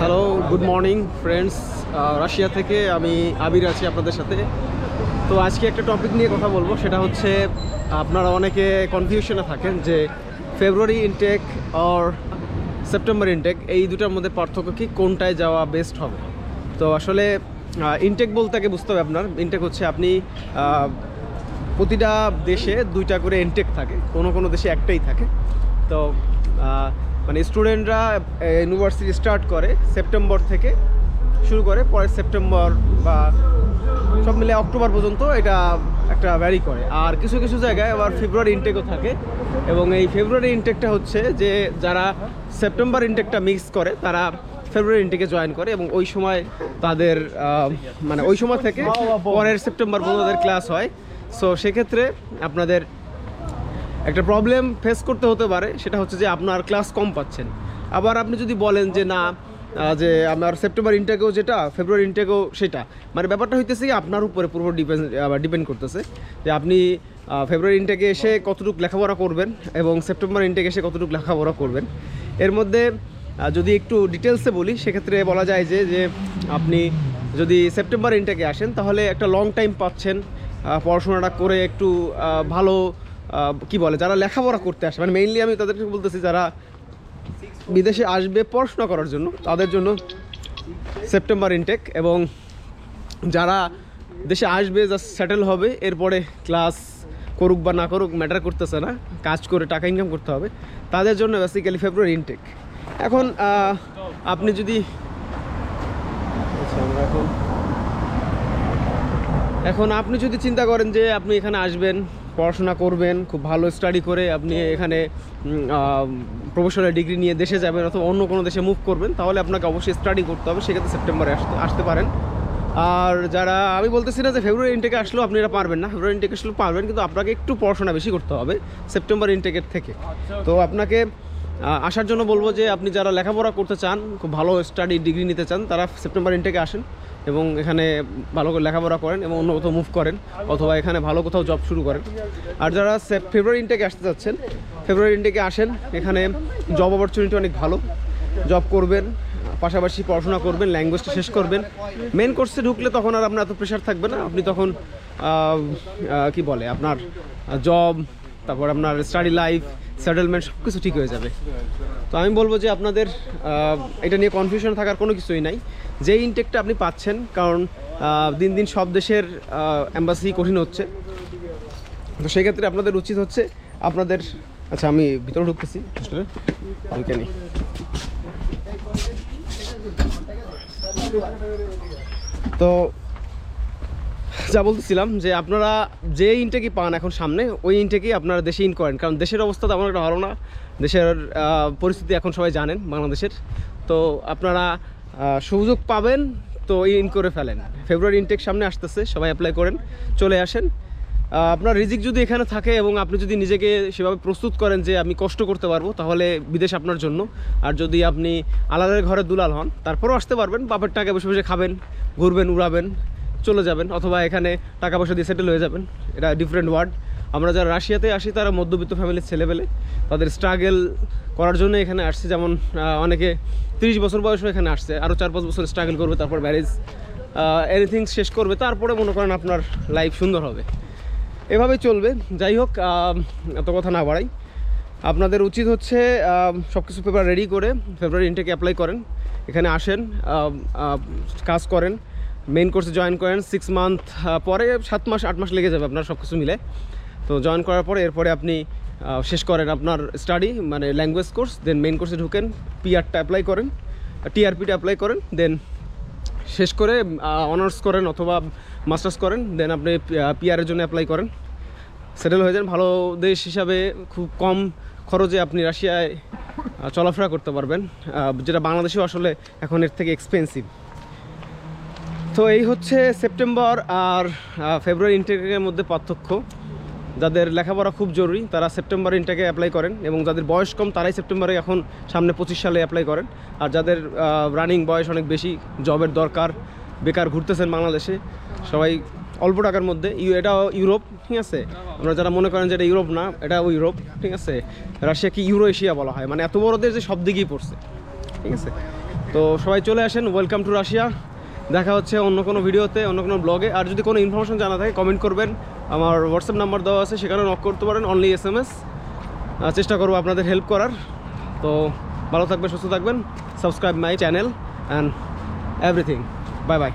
Hello good morning friends Russia থেকে আমি আবির আছি আপনাদের সাথে। তো আজকে একটা টপিক নিয়ে কথা বলব, সেটা হচ্ছে আপনারা অনেকে কনফিউশনে থাকেন যে February intake or September intake এই দুটার মধ্যে পার্থক্য কি, কোনটায় যাওয়া বেস্ট হবে? তো আসলে ইনটেক বলতে আগে বুঝতে হবে আপনার। ইনটেক হচ্ছে আপনি প্রতিটা দেশে দুইটা করে ইনটেক থাকে। কোনো কোনো দেশে একটাই থাকে। তো মানে স্টুডেন্টরা ইউনিভার্সিটি স্টার্ট করে সেপ্টেম্বর থেকে শুরু করে পরের সেপ্টেম্বর বা সব মিলে অক্টোবর পর্যন্ত এটা একটা ভ্যারি করে। আর কিছু কিছু জায়গায় আবার ফেব্রুয়ারি ইনটেকও থাকে এবং এই ফেব্রুয়ারি ইনটেকটা হচ্ছে যে যারা সেপ্টেম্বর ইনটেকটা মিক্স করে তারা ফেব্রুয়ারি ইনটেকে জয়েন করে এবং ওই সময় তাদের মানে ওই সময় থেকে পরের সেপ্টেম্বর পর্যন্ত তাদের ক্লাস হয়। সো সেক্ষেত্রে আপনাদের একটা প্রবলেম ফেস করতে হতে পারে, সেটা হচ্ছে যে আপনার ক্লাস কম পাচ্ছেন। আবার আপনি যদি বলেন যে না যে আমার সেপ্টেম্বর ইনটেকেও যেটা ফেব্রুয়ারি ইনটেকেও সেটা মানে ব্যাপারটা হইতেছে কি, আপনার উপরে পুরো ডিপেন্ড ডিপেন্ড করতেছে যে আপনি ফেব্রুয়ারি ইনটেকে এসে কতটুকু লেখাপড়া করবেন এবং সেপ্টেম্বর ইনটেকে এসে কতটুকু লেখাপড়া করবেন। এর মধ্যে যদি একটু ডিটেলসে বলি, সেক্ষেত্রে বলা যায় যে যে আপনি যদি সেপ্টেম্বর ইনটেকে আসেন, তাহলে একটা লং টাইম পাচ্ছেন পড়াশোনাটা করে একটু ভালো কি বলে, যারা লেখাপড়া করতে আসে মানে মেইনলি আমি তাদেরকে বলতেছি যারা বিদেশে আসবে পড়াশোনা করার জন্য, তাদের জন্য সেপ্টেম্বর ইনটেক এবং যারা দেশে আসবে জাস্ট সেটেল হবে, এরপরে ক্লাস করুক বা না করুক ম্যাটার করতেছে না, কাজ করে টাকা ইনকাম করতে হবে, তাদের জন্য বেসিক্যালি ফেব্রুয়ারি ইনটেক এখন আপনি যদি এখন আপনি যদি চিন্তা করেন যে আপনি এখানে আসবেন পড়াশোনা করবেন খুব ভালো স্টাডি করে আপনি এখানে প্রফেশনাল ডিগ্রি নিয়ে দেশে যাবেন অথবা অন্য কোনো দেশে মুভ করবেন তাহলে আপনাকে অবশ্যই স্টাডি করতে হবে সেক্ষেত্রে সেপ্টেম্বরে আসতে আসতে পারেন। আর যারা আমি বলতেছি না যে ফেব্রুয়ারি ইনটেকে আসলেও আপনি এটা পারবেন না ফেব্রুয়ারি ইনটেকে আসলেও পারবেন কিন্তু আপনাকে একটু পড়াশোনা বেশি করতে হবে সেপ্টেম্বর ইনটেকের থেকে। তো আপনাকে আসার জন্য বলব যে আপনি যারা লেখাপড়া করতে চান, খুব ভালো স্টাডি ডিগ্রি নিতে চান, তারা সেপ্টেম্বর ইনটেকে আসেন এবং এখানে ভালো করে লেখাপড়া করেন এবং অন্য কোথাও মুভ করেন অথবা এখানে ভালো কোথাও জব শুরু করেন। আর যারা ফেব্রুয়ারি ইনটেকে আসতে চাচ্ছেন ফেব্রুয়ারি ইনটেকে আসেন, এখানে জব অপরচুনিটি অনেক ভালো। জব করবেন, পাশাপাশি পড়াশোনা করবেন ল্যাঙ্গুয়েজটা শেষ করবেন। মেন কোর্সে ঢুকলে তখন আর আপনার এত প্রেশার থাকবে না। আপনি তখন কি বলে, আপনার জব তারপর আপনার স্টাডি লাইফ সেটেলমেন্ট সব কিছু ঠিক হয়ে যাবে। তো আমি বলব যে আপনাদের এটা নিয়ে কনফিউশন থাকার কোনো কিছুই নাই। যে ইনটেকটা আপনি পাচ্ছেন, কারণ দিন দিন সব দেশের অ্যাম্বাসি কঠিন হচ্ছে। তো সেক্ষেত্রে আপনাদের উচিত হচ্ছে আপনাদের আচ্ছা আমি ভিতরে ঢুকতেছি নিই। তো যা বলতেছিলাম যে আপনারা যে ইনটেকই পান এখন সামনে, ওই ইনটেকই আপনারা দেশে ইন করেন। কারণ দেশের অবস্থা তেমন একটা ভালো না। দেশের পরিস্থিতি এখন সবাই জানেন বাংলাদেশের। তো আপনারা সুযোগ পাবেন, তো ইন করে ফেলেন। ফেব্রুয়ারি ইনটেক সামনে আসতেছে, সবাই অ্যাপ্লাই করেন, চলে আসেন। আপনার রিজিক যদি এখানে থাকে এবং আপনি যদি নিজেকে সেভাবে প্রস্তুত করেন যে আমি কষ্ট করতে পারব, তাহলে বিদেশ আপনার জন্য। আর যদি আপনি আলাদা ঘরে দুলাল হন, তারপরেও আসতে পারবেন, বাপের টাকা বসে বসে খাবেন, ঘুরবেন, উড়াবেন। চলে যাবেন অথবা এখানে টাকা পয়সা দিয়ে সেটেল হয়ে যাবেন। এটা ডিফারেন্ট ওয়ার্ড আমরা যারা রাশিয়াতে আসি, তারা মধ্যবিত্ত ফ্যামিলির ছেলেবেলে তাদের স্ট্রাগল করার জন্য এখানে আসছে। যেমন অনেকে তিরিশ বছর বয়সও এখানে আসছে আরও চার পাঁচ বছর স্ট্রাগল করবে, তারপর ম্যারেজ এনিথিং শেষ করবে। তারপরে মনে করেন আপনার লাইফ সুন্দর হবে। এভাবে চলবে। যাই হোক এত কথা না বাড়াই। আপনাদের উচিত হচ্ছে সব কিছু পেপার রেডি করে ফেব্রুয়ারি ইনটেকে অ্যাপ্লাই করেন। এখানে আসেন কাজ করেন। মেইন কোর্সে জয়েন করেন সিক্স মান্থ পরে সাত মাস, আট মাস লেগে যাবে আপনার সব কিছু মিলে। তো জয়েন করার পরে এরপরে আপনি শেষ করেন আপনার স্টাডি মানে ল্যাঙ্গুয়েজ কোর্স দেন মেইন কোর্সে ঢুকেন পিআরটা অ্যাপ্লাই করেন টিআরপিটা অ্যাপ্লাই করেন দেন শেষ করে অনার্স করেন অথবা মাস্টার্স করেন দেন আপনি পিআরের জন্য অ্যাপ্লাই করেন। সেটেল হয়ে যান, ভালো দেশ হিসাবে খুব কম খরচে আপনি রাশিয়ায় চলাফেরা করতে পারবেন যেটা বাংলাদেশেও আসলে এখন এর থেকে এক্সপেন্সিভ তো এই হচ্ছে সেপ্টেম্বর আর ফেব্রুয়ারি ইনটেকের মধ্যে পার্থক্য। যাদের লেখাপড়া খুব জরুরি, তারা সেপ্টেম্বর ইনটেকে অ্যাপ্লাই করেন এবং যাদের বয়স কম, তারাই সেপ্টেম্বরে এখন সামনে পঁচিশ সালে অ্যাপ্লাই করেন। আর যাদের রানিং বয়স অনেক বেশি, জবের দরকার, বেকার ঘুরতেছেন বাংলাদেশে, সবাই অল্প টাকার মধ্যে এটাও ইউরোপ, ঠিক আছে? আমরা যারা মনে করেন যে এটা ইউরোপ না, এটাও ইউরোপ, ঠিক আছে? রাশিয়া কি ইউরো এশিয়া বলা হয়? মানে এত বড় দেশ যে সব দিকেই পড়ছে, ঠিক আছে? তো সবাই চলে আসেন ওয়েলকাম টু রাশিয়া। দেখা হচ্ছে অন্য কোনো ভিডিওতে, অন্য কোনো ব্লগে আর যদি কোনো ইনফরমেশন জানা থাকে কমেন্ট করবেন। আমার হোয়াটসঅ্যাপ নাম্বার দেওয়া আছে, সেখানে নক করতে পারেন অনলি এস এম এস চেষ্টা করব আপনাদের হেল্প করার। তো ভালো থাকবেন, সুস্থ থাকবেন। Subscribe my channel and everything bye bye